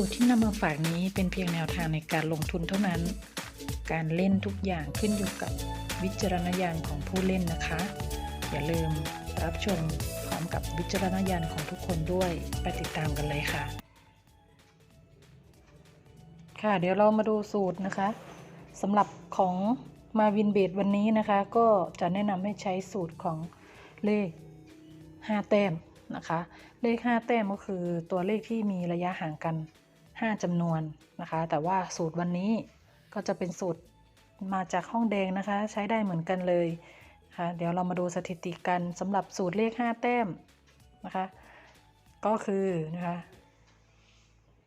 สูตรที่นำมาฝากนี้เป็นเพียงแนวทางในการลงทุนเท่านั้น การเล่นทุกอย่างขึ้นอยู่กับวิจารณญาณของผู้เล่นนะคะ อย่าลืมรับชมพร้อมกับวิจารณญาณของทุกคนด้วยไปติดตามกันเลยค่ะ ค่ะ เดี๋ยวเรามาดูสูตรนะคะสำหรับของมาวินเบดวันนี้นะคะ ก็จะแนะนำให้ใช้สูตรของเลข 5 แต้มนะคะ เลข 5 แต้มก็คือตัวเลขที่มีระยะห่างกัน 5จำนวนนะคะ แต่ว่าสูตรวันนี้ก็จะเป็นสูตรมาจากห้องแดงนะคะ ใช้ได้เหมือนกันเลยค่ะเดี๋ยวเรามาดูสถิติกันสำหรับสูตรเลข 5 แต้มนะคะ ก็คือนะคะ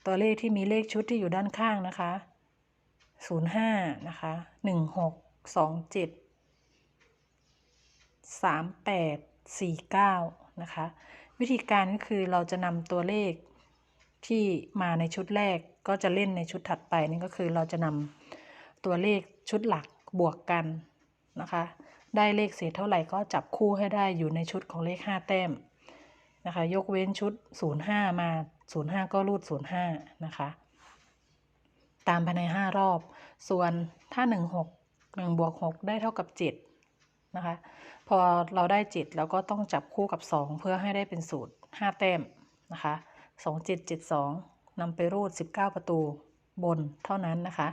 ตัวเลขที่มีเลขชุดที่อยู่ด้านข้างนะคะ 05 นะคะ 16 27 38 49 นะคะ วิธีการก็คือเราจะนำตัวเลข ที่มาในชุดแรกก็จะเล่นในชุดถัดไปนี่ก็คือเราจะนำตัวเลขชุดหลักบวกกันนะคะ ได้เลขเศษเท่าไหร่ก็จับคู่ให้ได้อยู่ในชุดของเลข 5 แต้มนะคะ ยกเว้นชุด 05 มา 05 ก็รูด 05 นะคะ ตามภายใน 5 รอบ ส่วนถ้า 1 6 1บวก6ได้เท่ากับ 7 นะคะ พอเราได้ 7 แล้วก็ต้องจับคู่กับ 2 เพื่อให้ได้เป็นสูตร 5 แต้มนะคะ 2772นำไปรูด 19 ประตูบนเท่านั้นนะคะ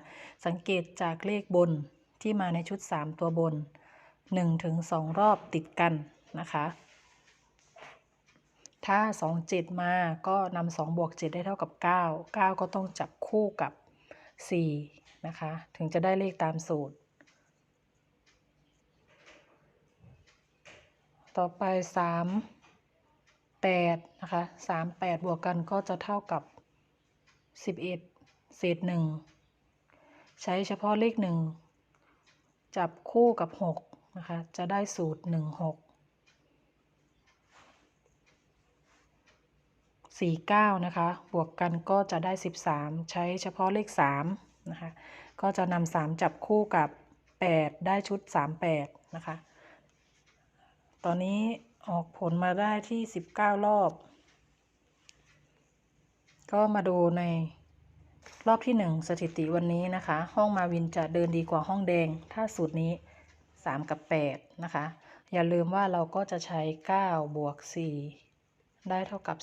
สังเกตจากเลขบนที่มาในชุด 3 ตัวบน1-2ถึง2รอบติดกันนะคะ ถ้า 2 7 มาก็นำ2บวก 7 ได้เท่ากับ 9 9 ก็ต้องจับคู่กับ 4 นะคะ ถึงจะได้เลขตามสูตร ต่อไป 3 8นะคะ3 8 บวกกันก็จะเท่ากับ 11 เศษ 1 ใช้เฉพาะเลข 1 จับคู่กับ 6 นะคะ จะได้สูตร 1 6 49 นะคะ บวกกันก็จะได้ 13 ใช้เฉพาะเลข 3 นะคะ ก็จะนำ3 จับคู่กับ 8 ได้ชุด 38 นะคะ ตอนนี้ ออกผลมาได้ที่19รอบ ก็มาดูในรอบที่1สถิติวันนี้นะคะ ห้องมาวินจะเดินดีกว่าห้องแดง ถ้าสูตรนี้3กับ8นะคะ อย่าลืมว่าเราก็จะใช้9บวก4ได้เท่ากับ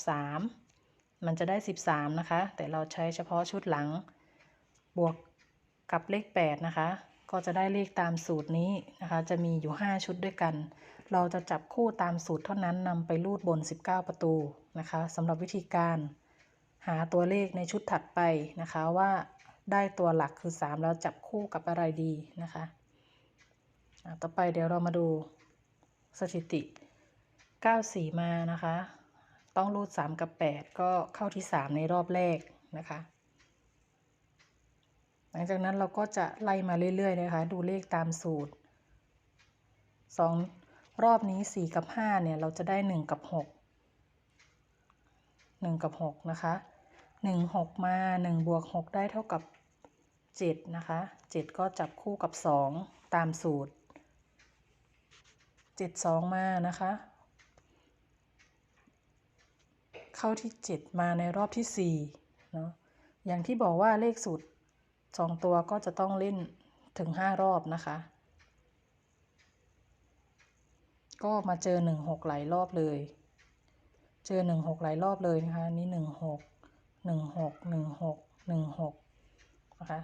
3มันจะได้13นะคะ แต่เราใช้เฉพาะชุดหลัง บวกกับเลข8นะคะ ก็จะได้เลขตามสูตรนี้นะคะ จะมีอยู่5ชุดด้วยกัน เราจะจับคู่ตามสูตรเท่านั้นนำไปรูดบน 19 ประตูนะคะสำหรับวิธีการหาตัวเลขในชุดถัดไปนะคะว่าได้ตัวหลักคือ 3 แล้วจับคู่กับอะไรดีนะคะอะต่อไปเดี๋ยวเรามาดูสถิติ 94 มานะคะ ต้องรูด 3 กับ 8 ก็เข้าที่ 3 ในรอบแรกนะคะ หลังจากนั้นเราก็จะไล่มาเรื่อยๆนะคะ ดูเลขตามสูตร 2 รอบนี้ 4 กับ 5 เนี่ย เราจะได้ 1 กับ 6 1 กับ 6 นะคะ 1 6 มา 1 บวก 6 ได้เท่ากับ 7 นะคะ 7 ก็จับคู่กับ 2 ตามสูตร 7 2 มานะคะ เข้าที่ 7 มาในรอบที่ 4 เนาะอย่างที่บอกว่าเลขสูตร 2 ตัวก็จะต้องเล่นถึง 5 รอบนะคะ ก็มาเจอ1 6หกหลายรอบเลย เจอ1 6หกหลายรอบเลยนะคะนี่1 6 1 6 1 6 1 6นะคะ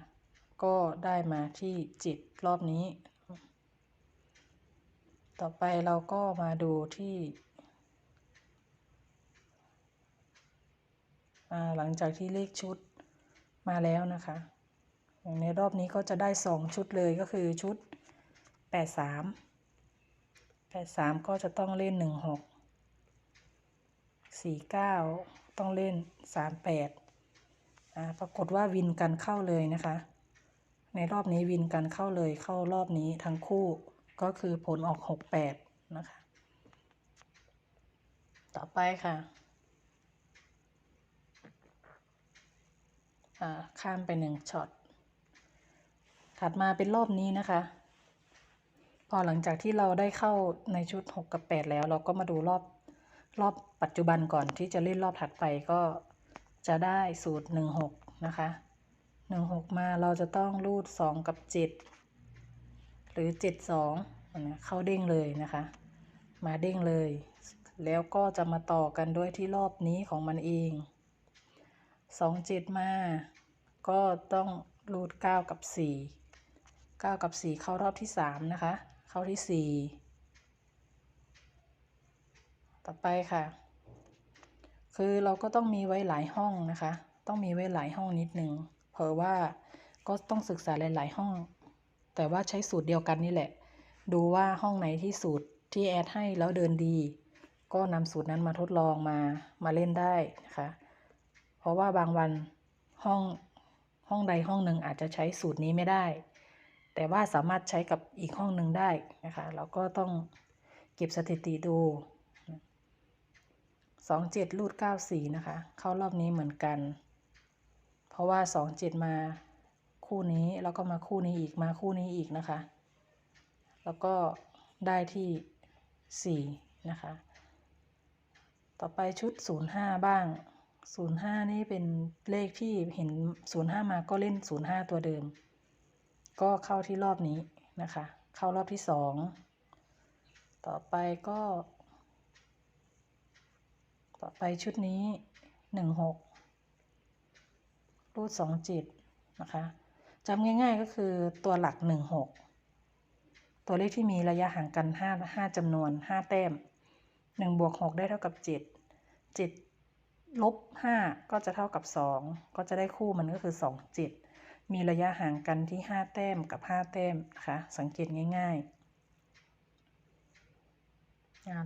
ก็ได้มาที่7รอบนี้ ต่อไปเราก็มาดูที่ หลังจากที่เลขชุดมาแล้วนะคะอย่างในรอบนี้ก็จะได้ 2 ชุดเลยก็คือชุด 83 83ก็จะต้องเล่น16 49ต้องเล่น38อ่าปรากฏว่าวินกันเข้าเลยนะคะ ในรอบนี้วินกันเข้าเลยเข้ารอบนี้ทั้งคู่ก็คือผลออก68นะคะ ต่อไปค่ะข้ามไปหนึ่งช็อตถัดมาเป็นรอบนี้นะคะ พอหลังจากที่เราได้เข้าในชุด 6 กับ 8 แล้ว เราก็มาดูรอบรอบปัจจุบันก่อนที่จะเล่นรอบถัดไปก็จะได้สูตรหนึ่งหกนะคะหนึ่งหกมาเราจะต้องรูดสองกับเจ็ดหรือเจ็ดสองเข้าเด้งเลยนะคะ มาเด้งเลย แล้วก็จะมาต่อกันด้วยที่รอบนี้ของมันเองสองเจ็ดมาก็ต้องรูดเก้ากับสี่เก้ากับสี่เข้ารอบที่สามนะคะ เข้าที่สี่ต่อไปค่ะ คือเราก็ต้องมีไว้หลายห้องนะคะ ต้องมีไว้หลายห้องนิดนึงเพราะว่าก็ต้องศึกษาหลาย ๆ ห้อง แต่ว่าใช้สูตรเดียวกันนี่แหละ ดูว่าห้องไหนที่สูตรที่แอดให้แล้วเดินดี ก็นำสูตรนั้นมาทดลองมามาเล่นได้นะคะ เพราะว่าบางวันห้องห้องใดห้องหนึ่งอาจจะใช้สูตรนี้ไม่ได้ แต่ว่าสามารถใช้กับอีกห้องหนึ่งได้นะคะเราก็ต้องเก็บสถิติดูสองเจ็ดรูดเก้าสี่นะคะ เข้ารอบนี้เหมือนกัน เพราะว่าสองเจ็ดมาคู่นี้แล้วก็มาคู่นี้อีกมาคู่นี้อีกนะคะ แล้วก็ได้ที่สี่นะคะ ต่อไปชุดศูนย์ห้าบ้างศูนย์ห้านี่เป็นเลขที่เห็นศูนย์ห้ามาก็เล่นศูนย์ห้าตัวเดิม ก็เข้าที่รอบนี้นะคะ เข้ารอบที่สองต่อไปก็ ต่อไปชุดนี้หนึ่งหกรูดสองจิตนะคะจำง่ายๆก็คือตัวหลักหนึ่งหกตัวเลขที่มีระยะห่างกันห้าห้าจำนวนห้าแต้มหนึ่งบวกหกได้เท่ากับเจ็ดเจ็ดลบห้าก็จะเท่ากับสองก็จะได้คู่มันก็คือสองเจ็ด มีระยะห่างกันที่ห้าแต้มกับห้าแต้มนะคะสังเกตง่ายๆ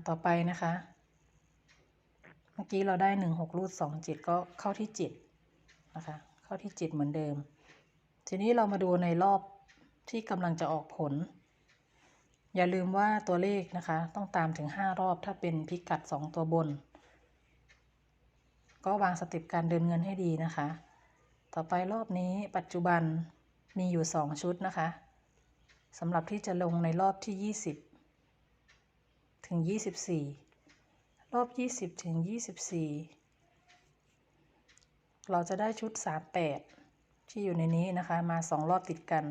ต่อไปนะคะ เมื่อกี้เราได้หนึ่งหกรูดสองจ็ดก็เข้าที่เจ็ดนะคะ เข้าที่เจ็ดเหมือนเดิม ทีนี้เรามาดูในรอบที่กำลังจะออกผล อย่าลืมว่าตัวเลขนะคะ ต้องตามถึงห้ารอบถ้าเป็นพิกัดสองตัวบน ก็วางสเต็ปการเดินเงินให้ดีนะคะ ต่อไปรอบนี้ปัจจุบันมีอยู่สองชุดนะคะสำหรับที่จะลงในรอบที่ยี่สิบถึงยี่สิบสี่รอบ 20 ถึง 24 เราจะได้ชุด 38 ที่อยู่ในนี้นะคะมา 2 รอบติดกัน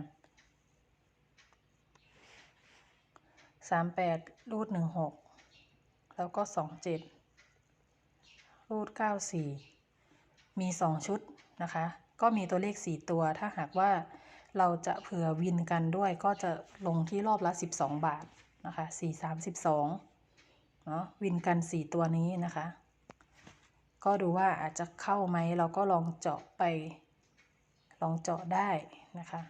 38 รูด 16 แล้วก็ 27 รูด 94 มี 2 ชุดนะคะ ก็มีตัวเลข 4 ตัว ถ้าหากว่าเราจะเผื่อวินกันด้วย ก็จะลงที่รอบละ 12 บาทนะคะ4 3 12เนาะวินกัน 4 ตัวนี้นะคะ ก็ดูว่าอาจจะเข้าไหมเราก็ลองเจาะไป ลองเจาะได้นะคะ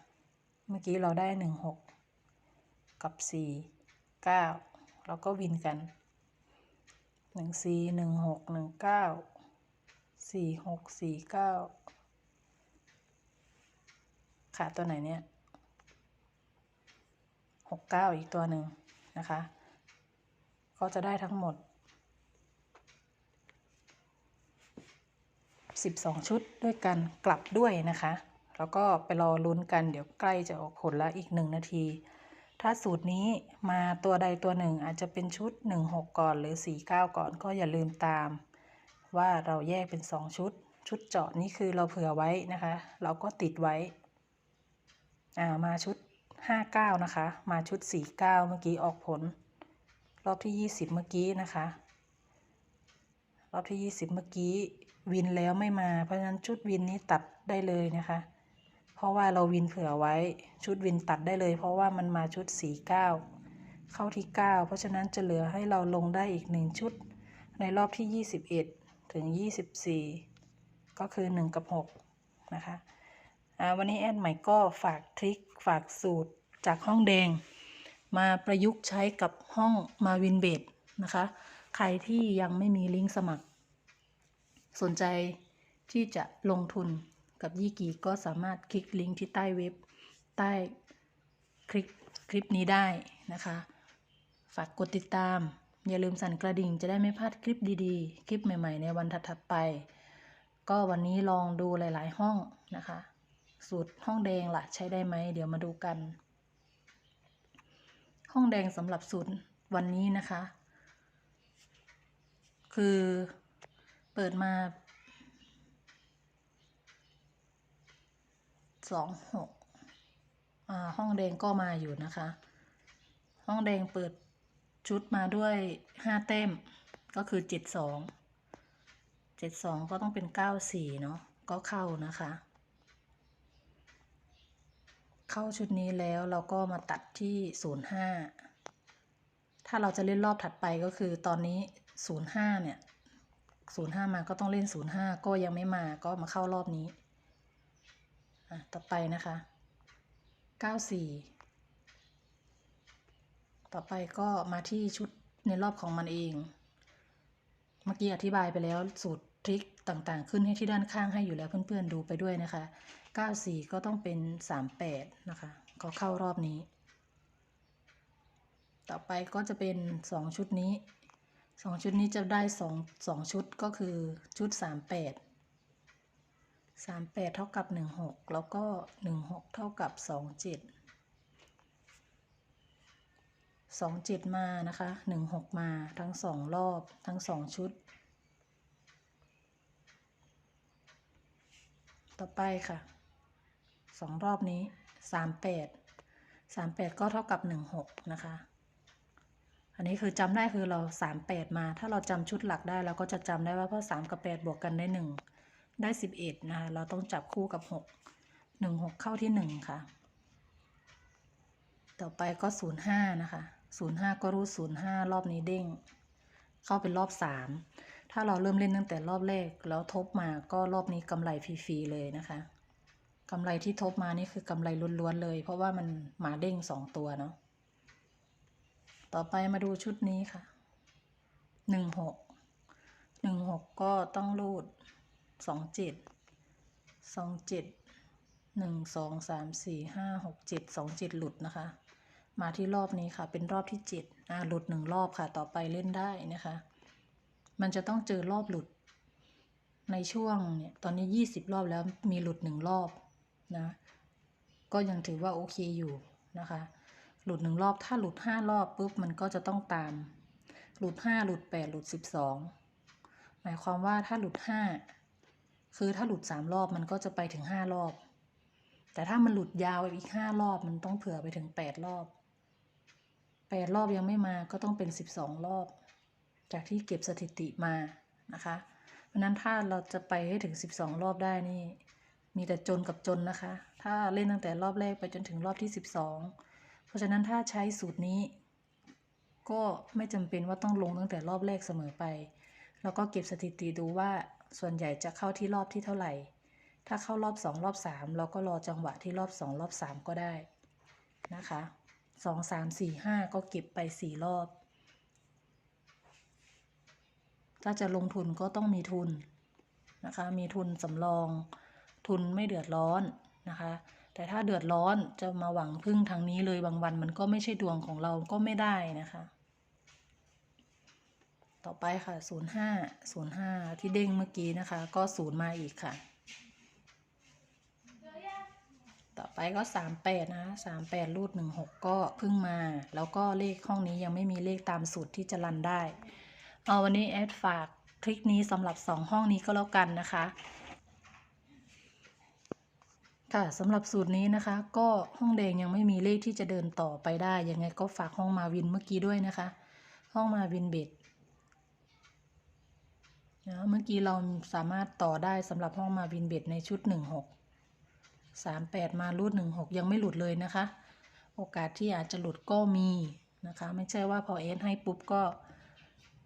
เมื่อกี้เราได้ 16 กับ 4 9เล้วก็วินกัน 1 4 1 6 1 9 4 6 4 9 ขาดตัวไหนเนี่ยหกเก้าอีกตัวหนึ่งนะคะ ก็จะได้ทั้งหมด12ชุดด้วยกันกลับด้วยนะคะ แล้วก็ไปรอลุ้นกันเดี๋ยวใกล้จะออกผลแล้วอีก1นาที ถ้าสูตรนี้มาตัวใดตัวหนึ่งอาจจะเป็นชุด16ก่อนหรือ49ก่อนก็อย่าลืมตาม ว่าเราแยกเป็น2ชุด ชุดเจาะนี้คือเราเผื่อไว้นะคะ เราก็ติดไว้ อ่ามาชุด 59 นะคะ มาชุด 49 เมื่อกี้ออกผล รอบที่ 20 เมื่อกี้นะคะ รอบที่ 20 เมื่อกี้วินแล้วไม่มาเพราะฉะนั้นชุดวินนี้ตัดได้เลยนะคะ เพราะว่าเราวินเผื่อไว้ชุดวินตัดได้เลย เพราะว่ามันมาชุด 49 เข้าที่ 9 เพราะฉะนั้นจะเหลือให้เราลงได้อีก 1 ชุด ในรอบที่ 21 ถึง 24 ก็คือ 1 กับ 6 นะคะ วันนี้แอดใหม่ก็ฝากทริคฝากสูตรจากห้องแดง มาประยุกต์ใช้กับห้องมาวินเบดนะคะ ใครที่ยังไม่มีลิงก์สมัคร สนใจที่จะลงทุนกับยี่กีก็สามารถคลิกลิงก์ที่ใต้เว็บ ใต้คลิปคลิปนี้ได้นะคะ ฝากกดติดตาม อย่าลืมสั่นกระดิ่งจะได้ไม่พลาดคลิปดีๆ คลิปใหม่ๆ ในวันถัดๆไป ก็วันนี้ลองดูหลายๆห้องนะคะ สูตรห้องแดงล่ะ ใช้ได้ไหมเดี๋ยวมาดูกัน ห้องแดงสำหรับศูนย์วันนี้นะคะ คือเปิดมาสองหกอ่าห้องแดงก็มาอยู่นะคะ ห้องแดงเปิดชุดมาด้วยห้าเต็มก็คือเจ็ดสองเจ็ดสองก็ต้องเป็นเก้าสี่เนาะก็เข้านะคะ เข้าชุดนี้แล้วเราก็มาตัดที่ศูนย์ห้าถ้าเราจะเล่นรอบถัดไปก็คือตอนนี้ศูนย์ห้าเนี่ยศูนย์ห้ามาก็ต้องเล่นศูนย์ห้าก็ยังไม่มาก็มาเข้ารอบนี้อะต่อไปนะคะเก้าสี่ต่อไปก็มาที่ชุดในรอบของมันเอง เมื่อกี้อธิบายไปแล้วสูตรทริคต่างๆ ขึ้นให้ที่ด้านข้างให้อยู่แล้วเพื่อนๆดูไปด้วยนะคะ 94 ก็ต้องเป็น 38 นะคะ ก็เข้ารอบนี้ ต่อไปก็จะเป็น 2 ชุดนี้ 2 ชุดนี้จะได้ 2 2 ชุดก็คือชุด 38 38 เท่ากับ 16 แล้วก็ 16 เท่ากับ 27สองเจ็ดมานะคะหนึ่งหกมาทั้งสองรอบทั้งสองชุดต่อไปค่ะ สองรอบนี้สามแปดสามแปดก็เท่ากับหนึ่งหกนะคะ อันนี้คือจำได้คือเราสามแปดมา ถ้าเราจำชุดหลักได้เราก็จะจำได้ว่าเพราะสามกับแปดบวกกันได้หนึ่งได้สิบเอ็ดนะคะ เราต้องจับคู่กับหกหนึ่งหกเข้าที่หนึ่งค่ะ ต่อไปก็ศูนย์ห้านะคะศูนย์ห้าก็รูดศูนย์ห้ารอบนี้เด้ง เข้าเป็นรอบสามถ้าเราเริ่มเล่นตั้งแต่รอบแรกแล้วทบมาก็รอบนี้กำไรฟรีๆเลยนะคะ กำไรที่ทบมานี่คือกำไรล้วนๆเลย เพราะว่ามันหมาเด้งสองตัวเนาะ ต่อไปมาดูชุดนี้ค่ะ หนึ่งหก หนึ่งหกก็ต้องรูดสองเจ็ด สองเจ็ด หนึ่งสองสามสี่ห้าหกเจ็ดสองเจ็ดหลุดนะคะ มาที่รอบนี้ค่ะ เป็นรอบที่เจ็ดอ่าหลุดหนึ่งรอบค่ะ ต่อไปเล่นได้นะคะ มันจะต้องเจอรอบหลุด ในช่วงเนี่ย ตอนนี้ยี่สิบรอบแล้วมีหลุดหนึ่งรอบ นะ ก็ยังถือว่าโอเคอยู่นะคะ หลุดหนึ่งรอบถ้าหลุดห้ารอบปุ๊บมันก็จะต้องตาม หลุดห้าหลุดแปดหลุดสิบสองหมายความว่าถ้าหลุดห้าคือถ้าหลุดสามรอบมันก็จะไปถึงห้ารอบ แต่ถ้ามันหลุดยาวอีกห้ารอบมันต้องเผื่อไปถึงแปดรอบแปดรอบยังไม่มาก็ต้องเป็นสิบสองรอบ จากที่เก็บสถิติมานะคะ เพราะนั้นถ้าเราจะไปให้ถึง12รอบได้นี่ มีแต่จนกับจนนะคะ ถ้าเล่นตั้งแต่รอบแรกไปจนถึงรอบที่ 12 เพราะฉะนั้นถ้าใช้สูตรนี้ ก็ไม่จำเป็นว่าต้องลงตั้งแต่รอบแรกเสมอไป แล้วก็เก็บสถิติดูว่าส่วนใหญ่จะเข้าที่รอบที่เท่าไหร่ ถ้าเข้ารอบ 2 รอบ 3 เราก็รอจังหวะที่รอบ 2 รอบ 3 ก็ได้นะคะ2 3 4 5 ก็เก็บไป 4 รอบ ถ้าจะลงทุนก็ต้องมีทุนนะคะ มีทุนสำรอง ทุนไม่เดือดร้อนนะคะ แต่ถ้าเดือดร้อนจะมาหวังพึ่งทางนี้เลยบางวันมันก็ไม่ใช่ดวงของเราก็ไม่ได้นะคะ ต่อไปค่ะ 05 05 ที่เด้งเมื่อกี้นะคะ ก็ศูนย์มาอีกค่ะ ต่อไปก็ 38 นะ38 รูด 16 ก็พิ่งมา แล้วก็เลขห้องนี้ยังไม่มีเลขตามสูตรที่จะรันได้ เอาวันนี้แอดฝากทริคนี้สำหรับ 2 ห้องนี้ก็แล้วกันนะคะ ค่ะสำหรับสูตรนี้นะคะ ก็ห้องแดงยังไม่มีเลขที่จะเดินต่อไปได้ยังไงก็ฝากห้องมาวินเมื่อกี้ด้วยนะคะ ห้องมาวินเบดนะเมื่อกี้เราสามารถต่อได้สำหรับห้องมาวินเบดในชุด 16 38 มารูด16 ยังไม่หลุดเลยนะคะ โอกาสที่อาจจะหลุดก็มีนะคะ ไม่ใช่ว่าพอเอสให้ปุ๊บก็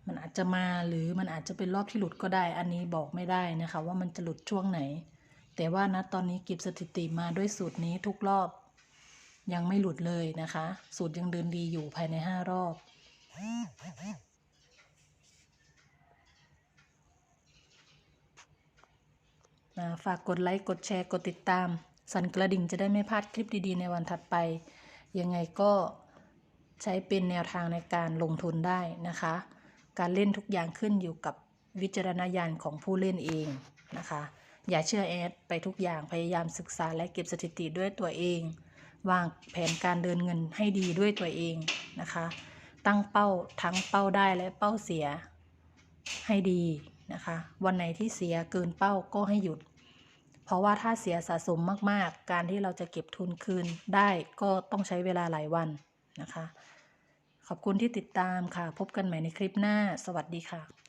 มันอาจจะมาหรือมันอาจจะเป็นรอบที่หลุดก็ได้ อันนี้บอกไม่ได้นะคะ ว่ามันจะหลุดช่วงไหน แต่ว่านะตอนนี้ก็บสถิติมาด้วยสูตรนี้ทุกรอบ ยังไม่หลุดเลยนะคะ สูตรยังเดินดีอยู่ภายใน5รอบาฝากกดไลค์ กดแชร์ กดติดตาม สั่นกระดิ่งจะได้ไม่พลาดคลิปดีๆ ในวันถัดไป ยังไงก็ใช้เป็นแนวทางในการลงทุนได้นะคะ การเล่นทุกอย่างขึ้นอยู่กับวิจารณญาณของผู้เล่นเองนะคะ อย่าเชื่อแอดไปทุกอย่างพยายามศึกษาและเก็บสถิติด้วยตัวเอง วางแผนการเดินเงินให้ดีด้วยตัวเองนะคะ ตั้งเป้าทั้งเป้าได้และเป้าเสียให้ดีนะคะ วันไหนที่เสียเกินเป้าก็ให้หยุด เพราะว่าถ้าเสียสะสมมากๆ การที่เราจะเก็บทุนคืนได้ก็ต้องใช้เวลาหลายวันนะคะ ขอบคุณที่ติดตามค่ะ พบกันใหม่ในคลิปหน้า สวัสดีค่ะ